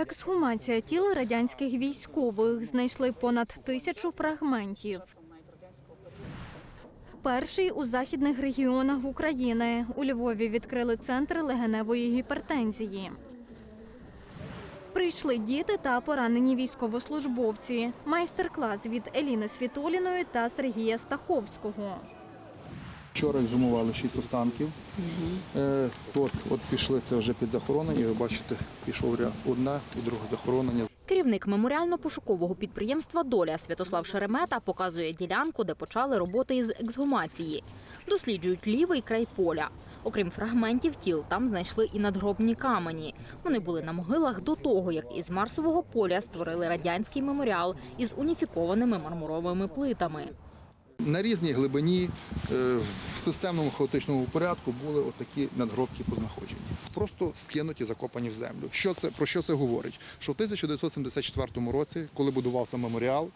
Ексгумація тіл радянських військових знайшли понад тисячу фрагментів. Перший у західних регіонах України. У Львові відкрили центр легеневої гіпертензії. Прийшли діти та поранені військовослужбовці. Майстер-клас від Еліни Світоліної та Сергія Стаховського. Вчора ексгумували шість останків. Тут от пішли це вже під захоронення. Ви бачите, пішов ряд одна і друге захоронення. Керівник меморіально-пошукового підприємства Доля Святослав Шеремета показує ділянку, де почали роботи із ексгумації. Досліджують лівий край поля. Окрім фрагментів тіл, там знайшли і надгробні камені. Вони були на могилах до того, як із Марсового поля створили радянський меморіал із уніфікованими мармуровими плитами. На різній глибині е, в системному хаотичному порядку були отакі надгробки познаходжені. Просто скинуті, закопані в землю. Що це про що це говорить? Що в 1974 році, коли будувався меморіал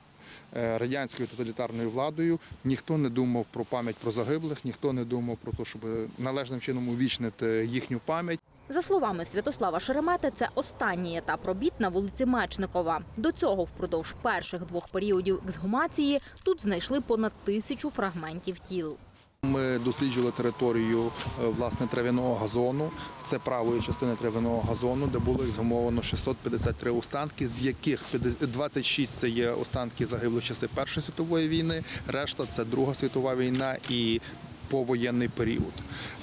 е, радянською тоталітарною владою, ніхто не думав про пам'ять про загиблих, ніхто не думав про те, щоб належним чином увічнити їхню пам'ять. За словами Святослава Шеремети, це останній етап робіт на вулиці Мечникова. До цього впродовж перших двох періодів ексгумації тут знайшли понад тисячу фрагментів тіл. Ми досліджували територію е, власне трав'яного газону. Це правої частини трав'яного газону, де було ексгумовано 653 останки, з яких 50 26 це є останки загиблих часи Першої світової війни, решта це Друга світова війна і повоєнний період.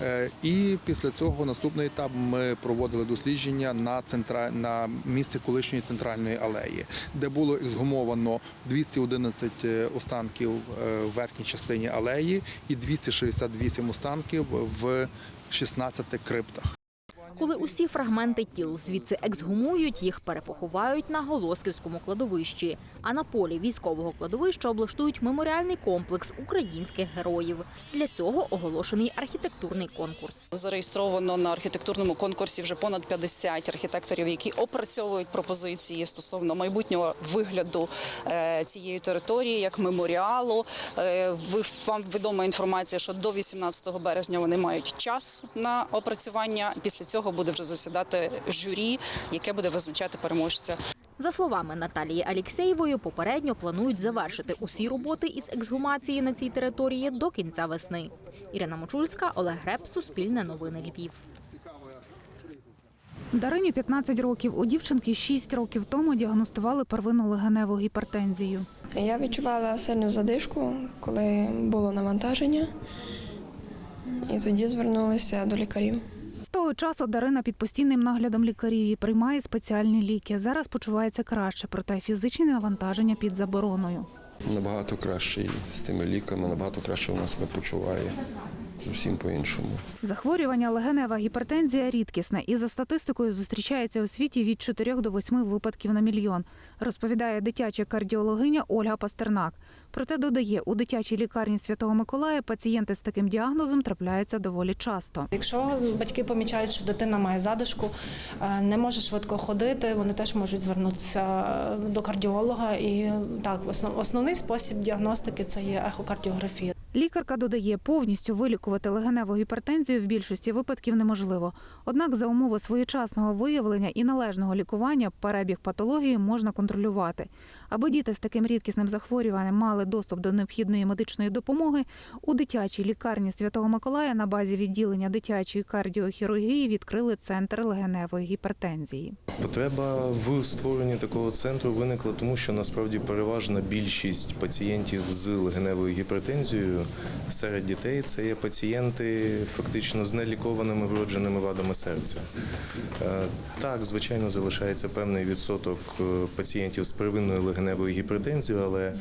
Е, І після цього наступний етап ми проводили дослідження на центра... на місці колишньої центральної алеї, де було ексгумовано 211 останків е, в верхній частині алеї і 268 останків в 16 криптах. Коли усі фрагменти тіл звідси ексгумують, їх перепоховають на Голосківському кладовищі. А на полі військового кладовища облаштують меморіальний комплекс українських героїв. Для цього оголошений архітектурний конкурс. Зареєстровано на архітектурному конкурсі вже понад 50 архітекторів, які опрацьовують пропозиції стосовно майбутнього вигляду е, цієї території як меморіалу. Е, Вам відома інформація, що до 18 березня вони мають час на опрацювання. Після цього буде вже засідати журі, яке буде визначати переможця. За словами Наталії Алєксєєвої, попередньо планують завершити усі роботи із ексгумації на цій території до кінця весни. Ірина Мочульська, Олег Греб, Суспільне новини Львів. Дарині 15 років. У дівчинки 6 років тому діагностували первинну легеневу гіпертензію. Я відчувала сильну задишку, коли було навантаження, і тоді звернулася до лікарів. Того часу Дарина під постійним наглядом лікарів і приймає спеціальні ліки. Зараз почувається краще, проте фізичні навантаження під забороною. Набагато краще з тими ліками, набагато краще вона себе почуває. Зовсім по-іншому. Захворювання легенева гіпертензія рідкісне і за статистикою зустрічається у світі від 4 до 8 випадків на мільйон, розповідає дитяча кардіологиня Ольга Пастернак. Проте додає, у дитячій лікарні Святого Миколая пацієнти з таким діагнозом трапляються доволі часто. Якщо батьки помічають, що дитина має задишку, е, не може швидко ходити, вони теж можуть звернутися е, до кардіолога. І так, основ- основний спосіб діагностики це є ехокардіографія. Лікарка додає, повністю вилікувати легеневу гіпертензію в більшості випадків неможливо. Однак за умови своєчасного виявлення і належного лікування перебіг патології можна контролювати. Аби діти з таким рідкісним захворюванням мали доступ до необхідної медичної допомоги, у дитячій лікарні Святого Миколая на базі відділення дитячої кардіохірургії відкрили центр легеневої гіпертензії. Потреба в створенні такого центру виникла тому, що насправді переважна більшість пацієнтів з легеневою гіпертензією серед дітей це є пацієнти фактично з нелікованими вродженими вадами серця. Е, Так, звичайно, залишається певний відсоток е, пацієнтів з первинною легеневою гіпертензією, але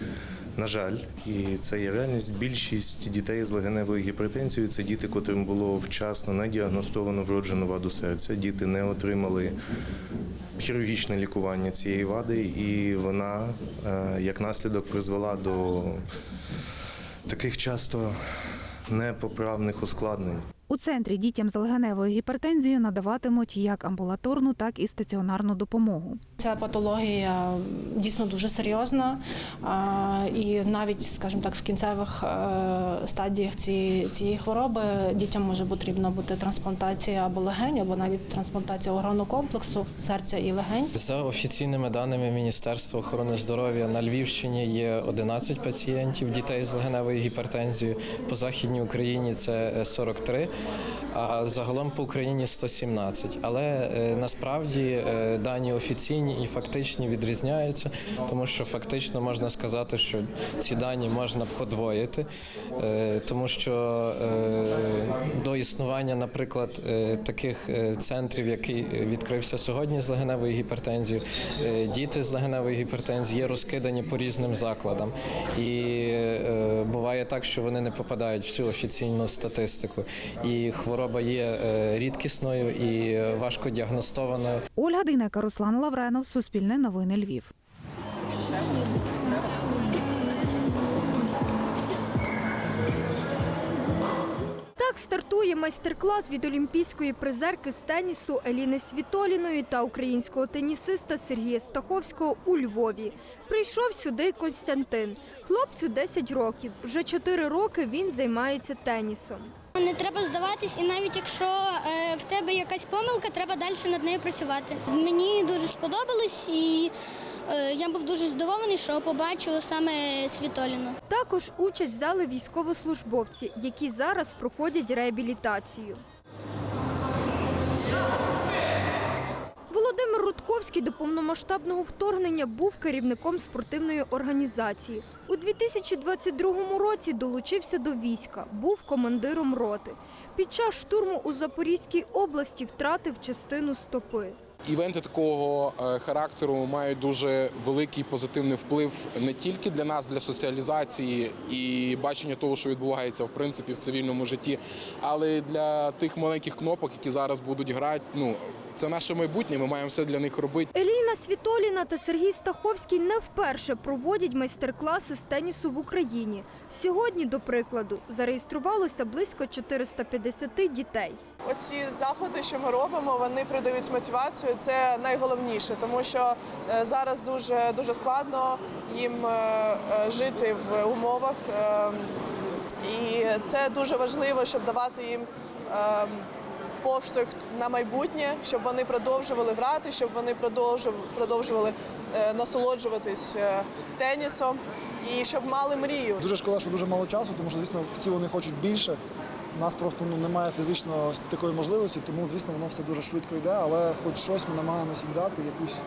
на жаль, і це є реальність. Більшість дітей з легеневою гіпертензією це діти, котрим було вчасно не діагностовано вроджену ваду серця. Діти не отримали хірургічне лікування цієї вади, і вона е, як наслідок призвела до таких часто непоправних ускладнень. У центрі дітям з легеневою гіпертензією надаватимуть як амбулаторну, так і стаціонарну допомогу. Ця патологія дійсно дуже серйозна, і навіть, скажімо так, в кінцевих е, стадіях цієї, цієї хвороби дітям може потрібна бути трансплантація або легень, або навіть трансплантація органу комплексу серця і легень. За офіційними даними Міністерства охорони здоров'я на Львівщині є 11 пацієнтів дітей з легеневою гіпертензією. По західній Україні це е, 43, а загалом по Україні 117. Але е, насправді е, дані офіційні і фактичні відрізняються, тому що фактично можна сказати, що ці дані можна подвоїти, е, тому що до існування, наприклад, таких центрів, який відкрився сьогодні з легеневою гіпертензією, діти з легеневою гіпертензією є розкидані по різним закладам. І буває так, що вони не попадають в цю офіційну статистику. Хвороба є е, рідкісною і важко діагностованою. Ольга Дейнека, Руслан Лавренов, Суспільне новини Львів. Так стартує майстер-клас від олімпійської призерки з тенісу Еліни Світоліної та українського тенісиста Сергія Стаховського у Львові. Прийшов сюди Костянтин. Хлопцю 10 років. Вже 4 роки він займається тенісом. Не треба здаватись, і навіть якщо е, в тебе якась помилка, треба далі над нею працювати. Мені дуже сподобалось, і е, я був дуже здивований, що побачу саме Світоліну. Також участь взяли військовослужбовці, які зараз проходять реабілітацію. Володимир Рудковський до повномасштабного вторгнення був керівником спортивної організації. У 2022 році долучився до війська, був командиром роти. Під час штурму у Запорізькій області втратив частину стопи. Івенти такого е, характеру мають дуже великий позитивний вплив не тільки для нас, для соціалізації і бачення того, що відбувається в принципі в цивільному житті, але й для тих маленьких кнопок, які зараз будуть грати. Ну це наше майбутнє. Ми маємо все для них робити. Еліна Світоліна та Сергій Стаховський не вперше проводять майстер-класи з тенісу в Україні. Сьогодні, до прикладу, зареєструвалося близько 450 дітей. Оці заходи, що ми робимо, вони придають мотивацію. Це найголовніше, тому що е, зараз дуже дуже складно їм е, е, жити в умовах, е, і це дуже важливо, щоб давати їм. Поштовх на майбутнє, щоб вони продовжували грати, щоб вони продовжували, продовжували е, насолоджуватись е, тенісом і щоб мали мрію. Дуже шкода, що дуже мало часу, тому що, звісно, всі вони хочуть більше. У нас просто ну, немає фізично такої можливості, тому, звісно, воно все дуже швидко йде, але хоч щось ми намагаємося їм дати, якусь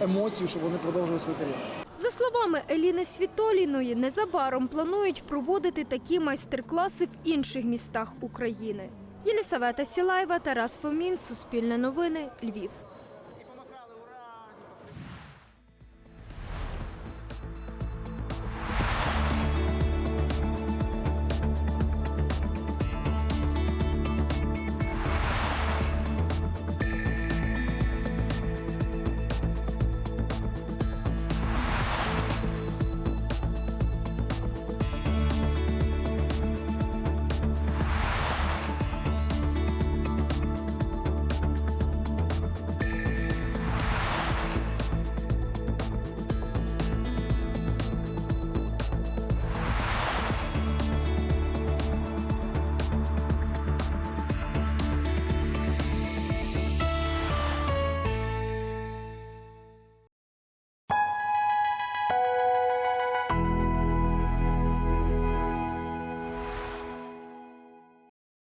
емоцію, щоб вони продовжили свою кар'єру. За словами Еліни Світоліної, незабаром планують проводити такі майстер-класи в інших містах України. Єлісавета Сілаєва, Тарас Фомін, Суспільне новини, Львів.